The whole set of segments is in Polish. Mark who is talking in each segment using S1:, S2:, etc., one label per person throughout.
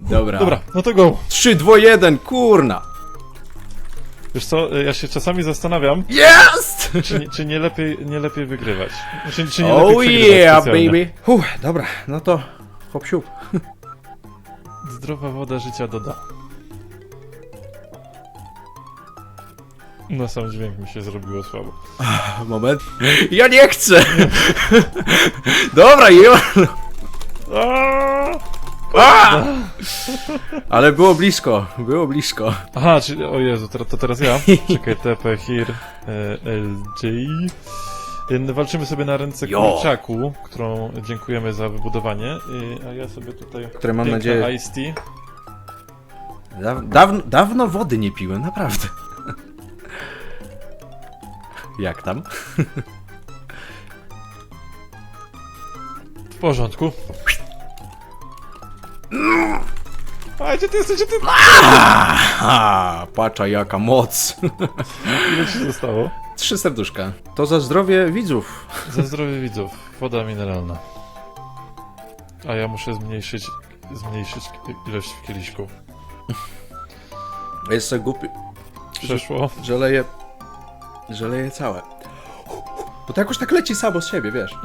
S1: Dobra.
S2: Dobra, no to go.
S1: 3, 2, 1, kurna.
S2: Wiesz co, ja się czasami zastanawiam,
S1: Jest!
S2: czy, nie- czy nie, lepiej, nie lepiej wygrywać. Czy, czy nie lepiej
S1: Oh
S2: przegrywać
S1: yeah,
S2: specjalnie.
S1: baby. Huh, dobra, no to hop siup.
S2: Zdrowa woda życia doda. No sam dźwięk mi się zrobiło słabo.
S1: Moment. Ja nie chcę! Dobra, jo.
S2: Aaaa!
S1: A! Ale było blisko, było blisko.
S2: Aha, czyli, o Jezu, teraz, to teraz ja. Czekaj, TP, HIR, e, LJ. E, Walczymy sobie na ręce
S1: Jo.
S2: kurczaku, którą dziękujemy za wybudowanie, e, a ja sobie tutaj...
S1: Które mam
S2: piękne
S1: nadzieję-
S2: Iced tea.
S1: Daw, dawno, dawno wody nie piłem, naprawdę. Jak tam?
S2: W porządku. A, gdzie ty jesteś, gdzie ty?
S1: A, pacza jaka moc.
S2: Ile ci zostało?
S1: Trzy serduszka. To za zdrowie widzów.
S2: Za zdrowie widzów. Woda mineralna. A ja muszę zmniejszyć, zmniejszyć ilość w kieliszku.
S1: Jest sobie głupi,
S2: Przeszło.
S1: że leje, że leje całe. Bo to jakoś tak leci samo z siebie, wiesz.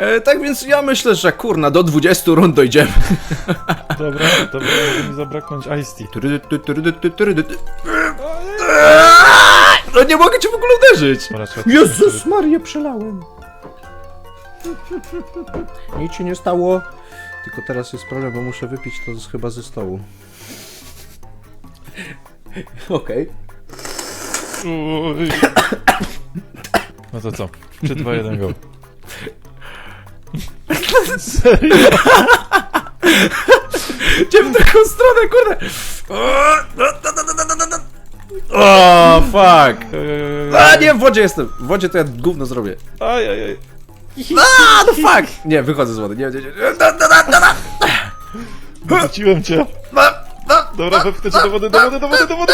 S1: E, tak więc ja myślę, że kurna, do 20 rund dojdziemy.
S2: Dobra, dobra, może mi zabraknąć Ice.
S1: No nie mogę cię w ogóle uderzyć! Jezus Maria, przelałem! Nic się nie stało. Tylko teraz jest problem, bo muszę wypić to z, chyba ze stołu. Okej.
S2: No to co? 3, 2, 1, go. Serio?
S1: Gdzie w taką stronę, kurde! O, fuck! A, nie, w wodzie jestem! W wodzie to ja gówno zrobię.
S2: Aj, aj, aj.
S1: A, no fuck! Nie, wychodzę z wody, nie. No, no, no, no,
S2: Wróciłem cię.
S1: no, no,
S2: Dobra, wepchnę cię do wody, do wody, do wody, do wody,